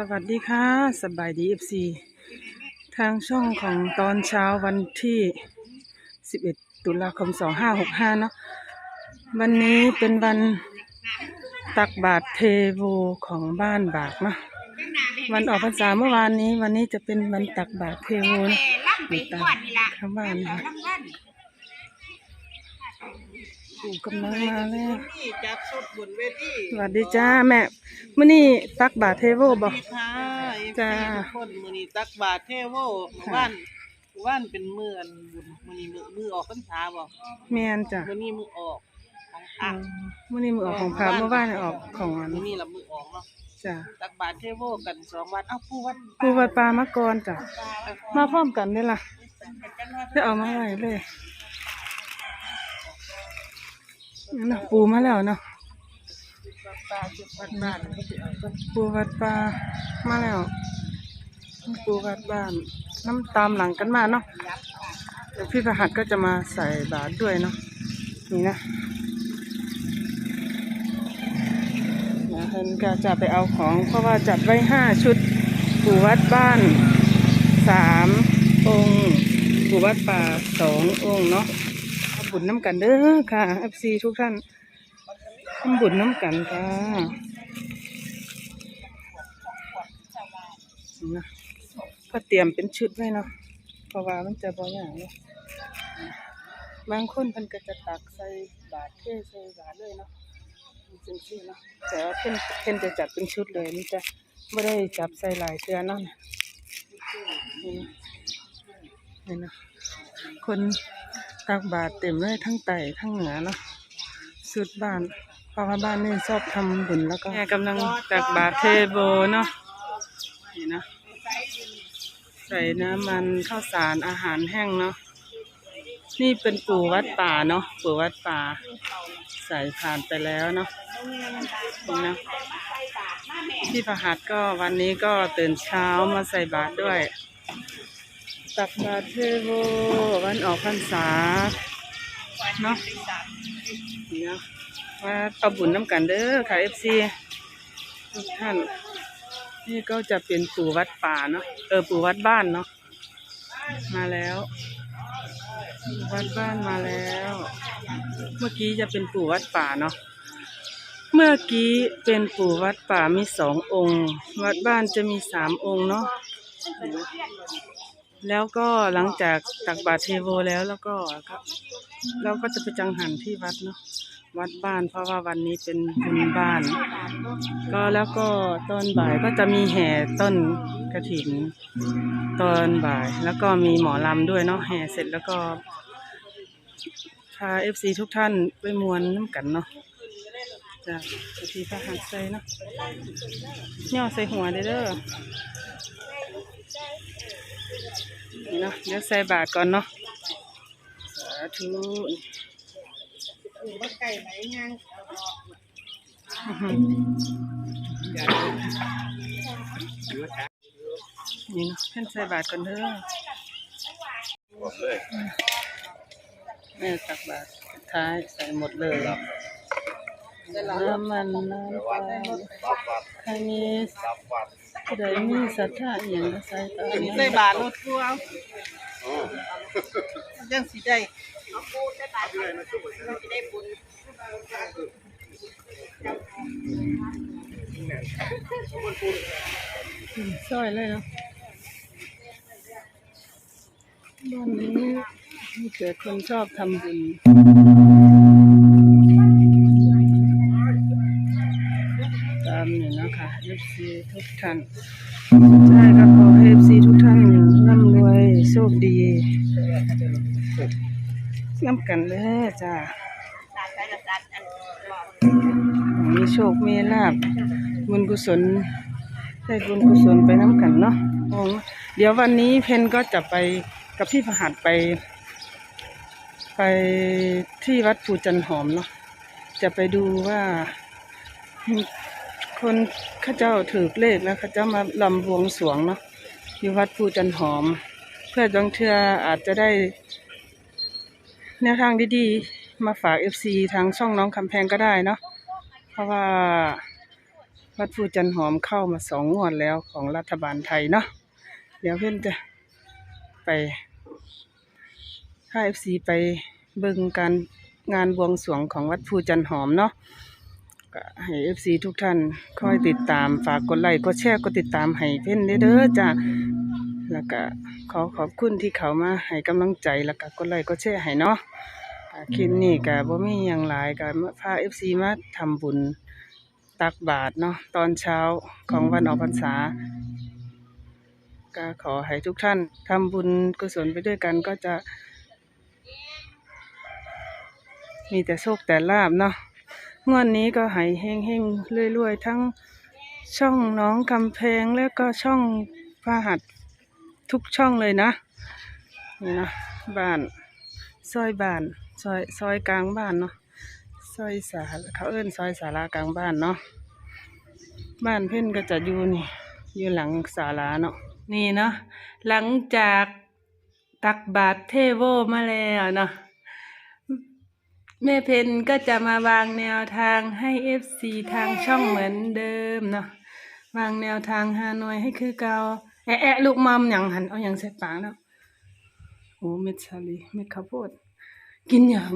สวัสดีค่ะสบายดีเอฟซีทางช่องของตอนเช้าวันที่ 11 ตุลาคม 2565 เนาะวันนี้เป็นวันตักบาตรเทโวของบ้านบากเนาะวันออกพรรษาเมื่อวานนี้ วันนี้จะเป็นวันตักบาตรเทโวนะอยู่ตามข้างบ้านนะคะ ปู่กำลังมาแล้วที่จัดสุดบนเวทีสวัสดีจ้าแม่มื่อนี้ตักบาตรเทโวบอกค่ะจ้าทุกคนมือนี้ตักบาทเทโวว่านว่านเป็นมืออันบุญมือนี้มือมือออกพรรษาบ่แม่นจ้ะมือนี้มือออกของอือะมมื่อนี้มือออกของพระเมื่อวานออกของอันมือนี้ละมือออกเนาะจ้ะตักบาทเทโวกันสองวันเอ้าปูวัดปูวัดปลามากรจ้ะมาพร้อมกันได้ล่ะจะเอามาไว้เลย นั่นน่ะปูมาแล้วเนาะปูวัดปลามาแล้ว ปูวัดบ้าน น้ำตามหลังกันมาเนาะเดี๋ยวพี่ประหัตก็จะมาใส่บาตรด้วยเนาะนี่นะนะเนก็จะไปเอาของเพราะว่าจัดไว้ห้าชุด ปูวัดบ้านสามองค์ปูวัดป่าสององค์เนาะำบุญน้ำกันเด้อค่ะเอฟซีทุกท่านทำบุญน้ำกันค่ะนะก็เตรียมเป็นชุดไว้เนาะเพราะว่ามันจะบ่อย่างเนาะบางคนเพิ่นก็จะตักใส่บาตรเทใส่บาตรเลยเนาะจริงๆเนาะแต่ว่าเพิ่นเพิ่นจะจัดเป็นชุดเลยมันจะไม่ได้จับใส่หลายเทือเนาะนี่นะคน ตักบาตรเต็มเลยทั้งไต่ทั้งเหนือเนาะสุดบ้านเพราะว่าบ้านนี่ชอบทำบุญแล้วก็แม่กำลังตักบาตรเทโบเนาะนี่นะใส่น้ำมันข้าวสารอาหารแห้งเนาะนี่เป็นปู่วัดป่าเนาะปู่วัดป่า ใส่ผ่านไปแล้วเนาะนี่นะที่พระหัตถ์ก็วันนี้ก็ตื่นเช้ามาใส่บาตรด้วย ตักบาตรเทโววันออกพรรษาเนาะนี่นะว่าเอาบุญน้ำกันเด้อค่ะเอฟซีทุกท่าน นี่ก็จะเป็นปู่วัดป่าเนาะเออปู่วัดบ้านเนาะมาแล้ววัดบ้านมาแล้ว เมื่อกี้จะเป็นปู่วัดป่าเนาะเมื่อกี้เป็นปู่วัดป่ามีสององค์ วัดบ้านจะมีสามองค์เนาะ แล้วก็หลังจากตักบาตรเทโวแล้วแล้วก็ก็เราก็จะไปจังหันที่วัดเนาะวัดบ้านเพราะว่าวันนี้เป็นบุญบ้าน ก็แล้วก็ตอนบ่ายก็จะมีแห่ต้นกระถินตอนบ่าย แล้วก็มีหมอลำด้วยเนาะแห่เสร็จแล้วก็พาเอฟซีทุกท่านไปมวนน้ำกันเนาะจ้ะบางทีก็หักใส่เนาะย่อใส่หัวเด้อ นี่เนาะเดี๋ยวใส่บาทก่อนเนาะสาธุปูวัดไก่ไหนย่างอื้อหือนี่เนาะเพิ่นใส่บาทก่อนเด้อแม่ตักบาทสุดท้ายใส่หมดเลยน้ำมันน้ำปลาใครมี ผู้ใดมีศรัทธาอหย่างก็ใส่ตามนั้นใส่บาทรถปูเอายังสิได้อืมซอยเลยเนาะบ้านนี้มีแต่คนชอบทำบุญ ทุกท่านใช่ก็ขอให้เอฟซีทุกท่านร่ำรวยโชคดีน้ำกันเลยจ้ามีโชคมีลาบบุญกุศลได้บุญกุศลไปน้ำกันเนาะเดี๋ยววันนี้เพนก็จะไปกับพี่พหัสไป ไปที่วัดภูจันหอมเนาะจะไปดูว่า คนข้าเจ้าถือเลขแล้วข้าเจ้ามาลำบวงสวงเนาะอยู่วัดภูจันหอม เพื่อบางเทืออาจจะได้ แนวทางดีๆ มาฝากเอฟซีทางช่องน้องคำแพงก็ได้เนาะเพราะว่าวัดฟูจันหอมเข้ามาสองงวดแล้วของรัฐบาลไทยเนาะเดี๋ยวเพื่อนจะไปถ้าเอฟซีไปเบิ่งการงานบวงสวงของวัดฟูจันหอมเนาะ ก็ให้เอฟซีทุกท่านคอยติดตามฝากกดไลค์กดแชร์กดติดตามให้เพ่นเด้อจ้ะแล้วก็ขอขอบคุณที่เขามาให้กำลังใจแล้วก็กดไลค์กดแชร์ให้เนาะคลิปนี้ก็บ่มีหยังหลายก็พาเอฟซีมาทำบุญตักบาตรเนาะตอนเช้าของวันออกพรรษาก็ขอให้ทุกท่านทำบุญกุศลไปด้วยกันก็จะ มีแต่โชคแต่ลาบเนาะ งวดนี้ก็ให้เฮงเฮงๆรวยๆ ทั้งช่องน้องกำแพงแล้วก็ช่องพระหัสทุกช่องเลยนะ นี่นะบ้านซอยบ้านซอยซอยกลางบ้านเนาะซอยสาเขาเอิ้นซอยสารากลางบ้านเนาะบ้านเพิ่นก็จะอยู่นี่ อยู่หลังศาลาเนาะนี่เนาะหลังจากตักบาตรเทโวมาแล้วเนาะ แม่เพนก็จะมาวางแนวทางให้เอฟซีทางช่องเหมือนเดิมเนาะวางแนวทางฮานอยให้คือเก่าแอะแอะลูกมัมหยังหันเอาหยังใส่ปากเนาะโอ้เม็ดชาลีเม็ดข้าวโพดกินหยัง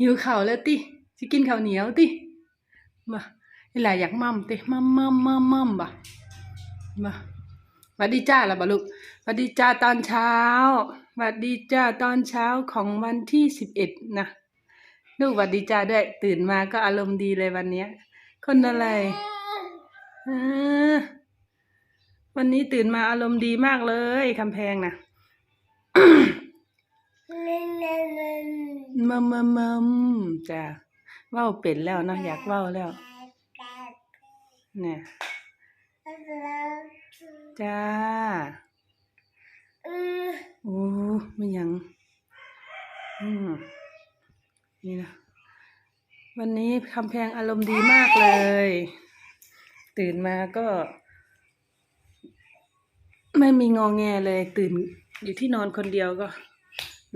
หิวข้าแล้วติสิกินข้าวเหนียวติมาอีหลาอยากมั่มติมั่มมั่มมั่มมั่มบ่ะมาวัดดีจ้าละบ่ลูกวัดดีจ้าตอนเช้าวัดดีจ้าตอนเช้าของวันที่สิบเอ็ดนะ ลูกหวัดดีจ้าด้วย ตื่นมาก็อารมณ์ดีเลยวันเนี้ย คนอะไรเออวันนี้ตื่นมาอารมณ์ดีมากเลยคำแพงนะมัมมัมมัมจ้ะเว้าเป็นแล้วเนาะอยากเว้าแล้วเนี่ยจ้าโอ้ไม่หยัง อืม นี่นะ วันนี้คำแพงอารมณ์ดีมากเลย ตื่นมาก็ ไม่มีงอแงเลย ตื่นอยู่ที่นอนคนเดียวก็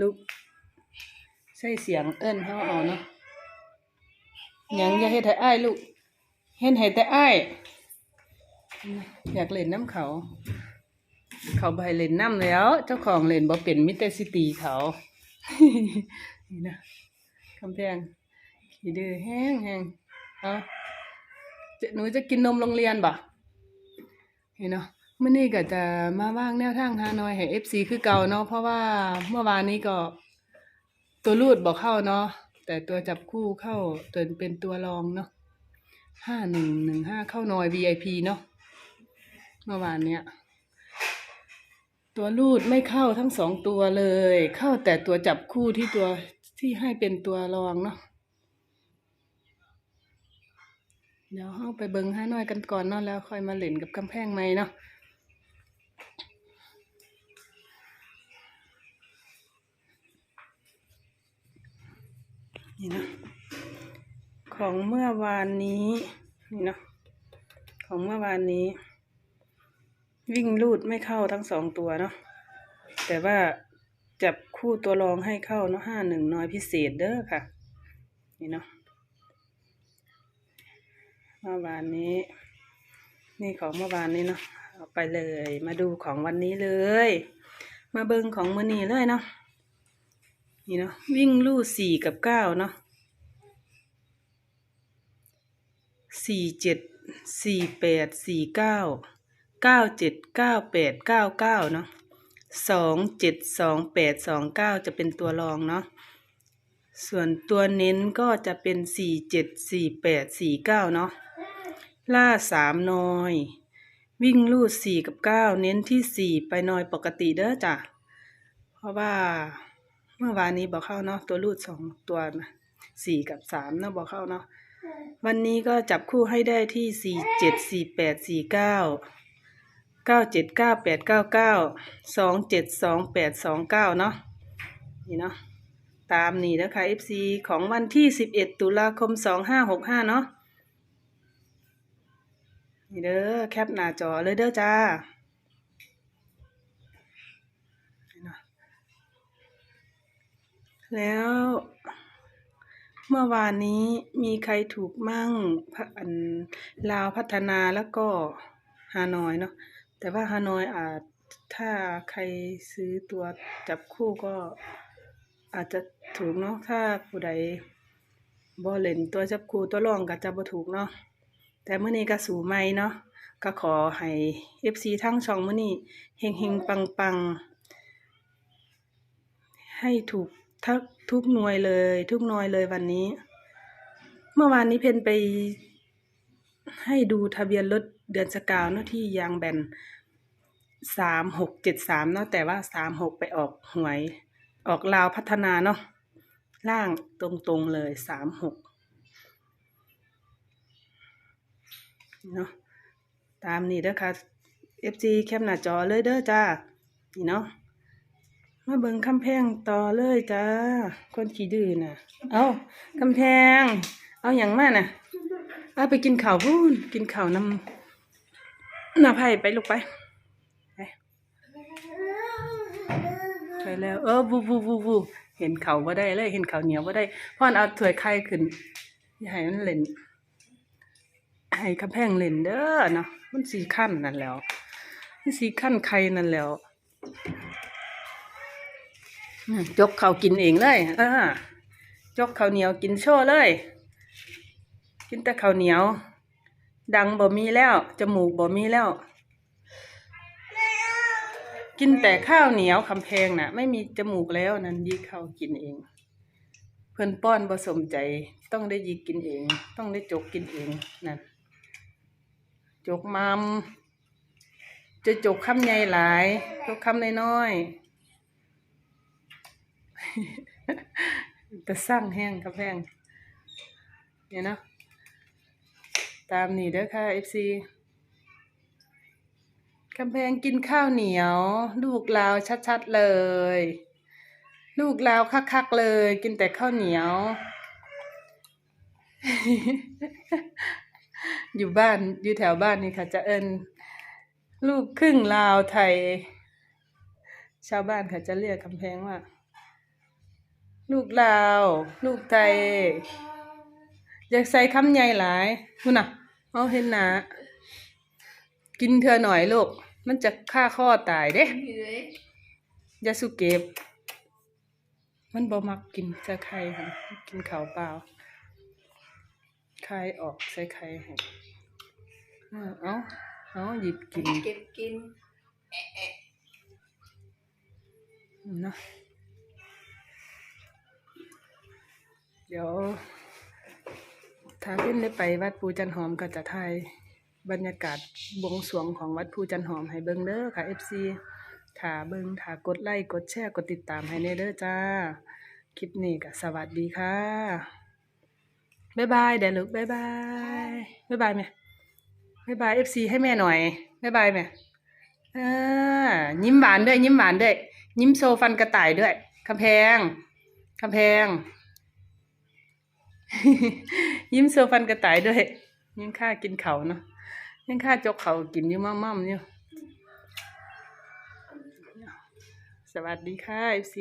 ลุก ใส่เสียงเอิ้นเขาเอาเนาะยังอย่าเฮ็ดให้อ้ายลูกเฮ็ดให้แต่อ้าย อยากเล่นน้ำเขา เขาให้เล่นน้ำแล้ว เจ้าของเล่นบ่เป็นมิแต่สิตีเขา นี่นะ คำแพง ขี้ดื้อแห้งแห้งเอาจะหนูจะกินนมโรงเรียนบ่เห็นเนาะมื้อนี้ก็จะมาว่างแนวทางฮานอยให้ FC คือเก่าเนาะเพราะว่าเมื่อวานนี้ก็ตัวรูดบอกเข้าเนาะแต่ตัวจับคู่เข้าตัวเป็นตัวรองเนาะห้าหนึ่งหนึ่งห้าเข้านอย VIP เนาะเมื่อวานเนี้ยตัวรูดไม่เข้าทั้งสองตัวเลย เข้าแต่ตัวจับคู่ที่ตัว ที่ให้เป็นตัวรองเนาะเดี๋ยวเข้าไปเบิงห้าน้อยกันก่อนเนาะแล้วค่อยมาเล่นกับกำแพงไหมเนาะนี่นะของเมื่อวานนี้นี่นะของเมื่อวานนี้ วิ่งลูดไม่เข้าทั้งสองตัวเนาะแต่ว่า จับคู่ตัวรองให้เข้าเนาะห้าหนึ่งน้อยพิเศษเด้อค่ะ นี่เนาะเมื่อวานนี้ นี่ของเมื่อวานนี้เนาะเอาไปเลย มาดูของวันนี้เลย มาเบิงของมือนี้เลยเนาะนี่เนาะวิ่งลู่สี่กับเก้าเนาะสี่เจ็ดสี่แปดสี่เก้าเก้าเจ็ดเก้าแปดเก้าเก้าเนาะ สองเจ็ดสองแปดสองเก้าจะเป็นตัวรองเนาะส่วนตัวเน้นก็จะเป็นสี่เจ็ดสี่แปดสี่เก้าเนาะล่าสามนอย วิ่งลู่สี่กับเก้าเน้นที่สี่ไปนอยปกติเด้อจ้ะเพราะว่าเมื่อวานนี้บอกเข้าเนาะตัวรูดสองตัวสี่กับสามเนาะบอกเข้าเนาะวันนี้ก็จับคู่ให้ได้ที่สี่เจ็ดสี่แปดสี่เก้า เก้าเจ็ดเก้าแปดเก้าเก้าสองเจ็ดสองแปดสองเก้าเนาะนี่เนาะตามนี่นะคะ FC ของวันที่สิบเอ็ดตุลาคมสองห้าหกห้าเนาะนี่เด้อแคปหน้าจอเลยเด้อจ้าแล้วเมื่อวานนี้มีใครถูกมั่งอันลาวพัฒนาแล้วก็ฮานอยเนาะ แต่ว่าฮานอยอาจถ้าใครซื้อตัวจับคู่ก็อาจจะถูกเนาะถ้าผู้ใดบ่เล่นตัวจับคู่ตัวรองก็จะบ่ถูกเนาะแต่มื้อนี้ก็สู่ใหม่เนาะก็ขอให้ FC ทั้งช่องมื้อนี้เฮงๆปังๆ ให้ถูกทักทุกหน่วยเลย ทุกหน่วยเลยวันนี้ เมื่อวานนี้เพนไปให้ดูทะเบียนรถ เดือนสกาวเนาะที่ยางแบนสามหกเจ็ดสามเนาะแต่ว่าสามหกไปออกหวย ออกลาวพัฒนาเนาะล่างตรงๆเลยสามหกเนาะตามนี้เด้อค่ะ FG แคปหน้าจอเลยเด้อจ้านี่เนาะมาเบิ่งคำแพงต่อเลยจ้า คนขี้ดื้อน่ะ เอาคำแพง เอาอย่างมาน่ะเอาไปกินข้าวพูนกินข้าวน้ำ น้าไผ่ไปลูกไปไปไปแล้ว เออบูบูบูบูเห็นเขาบ่ได้เลย เห็นเขาเหนียวบ่ได้พ่อนเอาถวยไข่ขึ้นอย่าให้มันเล่นให้คำแพงเล่นเด้อเนาะมันสีขั้นนั่นแล้วมันสีขั้นไข่นั่นแล้วจกเขากินเองเลยเออจกเขาเหนียวกินโชว์เลย กินแต่เขาเหนียว ดังบ่มีแล้ว จมูกบ่มีแล้ว กินแต่ข้าวเหนียวคำแพงน่ะ ไม่มีจมูกแล้วนั่นยีเขาวกินเอง เพิ่อนป้อนผสมใจต้องได้ยีกินเอง ต้องได้จกกินเองนั่นจกมัมจะจกคำใหญ่หลายจกคำน้อยๆแต่สร้างแห้งกับแพงเนี่ยนะ ตามนี่เด้อค่ะ FC กำแพงกินข้าวเหนียว ลูกลาวชัดๆเลย ลูกลาวคักๆเลย กินแต่ข้าวเหนียว อยู่บ้านอยู่แถวบ้านนี่ค่ะ จะเอินลูกครึ่งลาวไทย ชาวบ้านเขาจะเรียกกำแพงว่า ลูกลาว ลูกไทย อยากใส่คำใหญ่หลายนู่นน่ะเอาเห็นหนา กินเธอหน่อยลูก มันจะฆ่าข้อตายเด้ยาสุเก็บ มันบ่มักกินจะไข่ค่ะกินข้าวเปล่าไข่ออกใส่ไข่ให้เอาเอาเอาหยิบกินเก็บกินเนาะเดี๋ยว ถ้าเพิ่นได้ไปวัดปูจันหอมก็จะถ่ายบรรยากาศบวงสรวงของวัดภูจันหอมให้เบิ่งเด้อค่ะ FC ถ้าเบิ่งถ้ากดไลค์กดแชร์กดติดตามให้แน่เด้อจ้า คลิปนี้ก็สวัสดีค่ะ บ๊ายบายเดี๋ยวลูกบ๊ายบาย บ๊ายบายแม่บ๊ายบาย FC ให้แม่หน่อย บ๊ายบายแม่เออยิ้มหวานด้วย ยิ้มหวานด้วย ยิ้มโซฟันกระต่ายด้วยคำแพงคำแพง ยิ้มโซฟันกระต่ายด้วย ยังค่ากินเขาเนาะยังค่าจกเขากินอยู่มั่มๆอยู่สวัสดีค่ะ FC